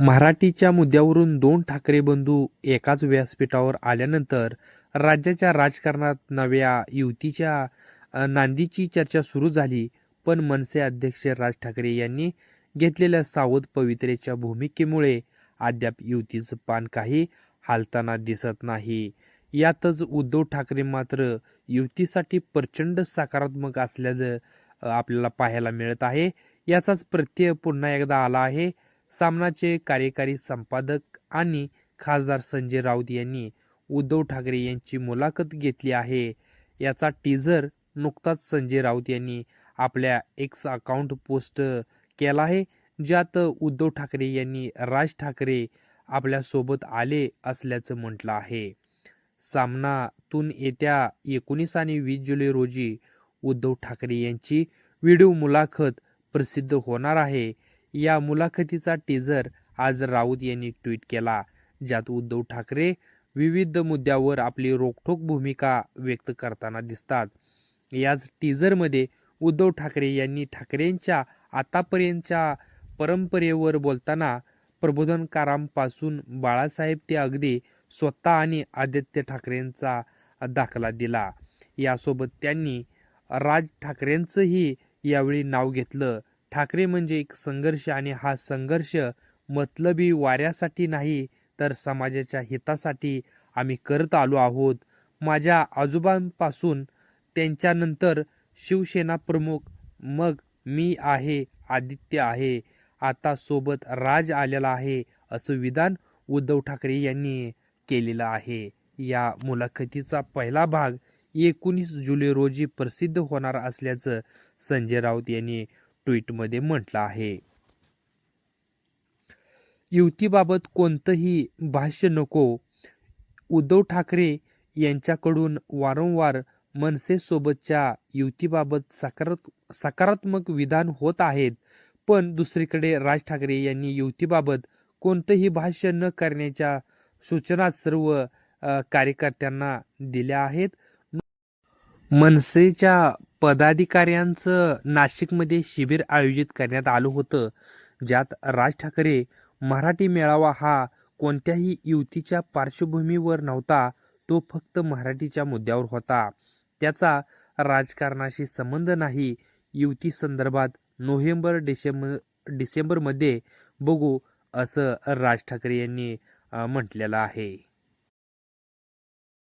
मराठीच्या मुद्द्यावरून दोन ठाकरे बंधू एकाच व्यासपीठावर आल्यानंतर राज्याच्या राजकारणात नव्या युतीच्या नांदीची चर्चा सुरू झाली. पण मनसे अध्यक्ष राज ठाकरे यांनी घेतलेल्या सावध पवित्रेच्या भूमिकेमुळे अद्याप युतीचं पान काही हालताना दिसत नाही. यातच उद्धव ठाकरे मात्र युतीसाठी प्रचंड सकारात्मक असल्याचं आपल्याला पाहायला मिळत आहे. याचाच प्रत्यय पुन्हा एकदा आला आहे. सामनाचे कार्यकारी संपादक आणि खासदार संजय राऊत यांनी उद्धव ठाकरे यांची मुलाखत घेतली आहे. याचा टीझर नुकताच संजय राऊत यांनी आपल्या एक्स अकाउंट पोस्ट केला आहे ज्यात उद्धव ठाकरे यांनी राज ठाकरे आपल्यासोबत आले असल्याचं म्हटलं आहे. सामनातून येत्या एकोणीस आणि वीस जुलै रोजी उद्धव ठाकरे यांची व्हिडिओ मुलाखत प्रसिद्ध होणार आहे. या मुलाखतीचा टीझर आज राऊत यांनी ट्विट केला. ज्यात उद्धव ठाकरे विविध मुद्द्यावर आपली रोखठोक भूमिका व्यक्त करताना दिसतात. याच टीझरमध्ये उद्धव ठाकरे यांनी ठाकरेंच्या आतापर्यंतच्या परंपरेवर बोलताना प्रबोधनकारांपासून बाळासाहेब ते अगदी स्वतः आणि आदित्य ठाकरेंचा दाखला दिला. यासोबत त्यांनी राज ठाकरेंचंही यावेळी नाव घेतलं. ठाकरे म्हणजे एक संघर्ष आणि हा संघर्ष मतलबी वाऱ्यासाठी नाही तर समाजाच्या हितासाठी आम्ही करत आलो आहोत. माझ्या आजोबांपासून त्यांच्यानंतर शिवसेना प्रमुख मग मी आहे आदित्य आहे. आता सोबत राज आलेला आहे असं विधान उद्धव ठाकरे यांनी केलेलं आहे. या मुलाखतीचा पहिला भाग एकोणीस जुलै रोजी प्रसिद्ध होणार असल्याचं संजय राऊत यांनी ट्विटमध्ये म्हटलं आहे. युतीबाबत कोणतंही भाष्य नको. उद्धव ठाकरे यांच्याकडून वारंवार मनसेसोबतच्या युतीबाबत सकारात सकारात्मक विधान होत आहेत पण दुसरीकडे राज ठाकरे यांनी युतीबाबत कोणतंही भाष्य न करण्याच्या सूचना सर्व कार्यकर्त्यांना दिल्या आहेत. मनसेच्या पदाधिकाऱ्यांचं नाशिकमध्ये शिबिर आयोजित करण्यात आलं होतं ज्यात राज ठाकरे मराठी मेळावा हा कोणत्याही युतीच्या पार्श्वभूमीवर नव्हता तो फक्त मराठीच्या मुद्द्यावर होता. त्याचा राजकारणाशी संबंध नाही. युती संदर्भात नोव्हेंबर डिसेंबर डिसेंबरमध्ये बघू असं राज ठाकरे यांनी म्हटलेलं आहे.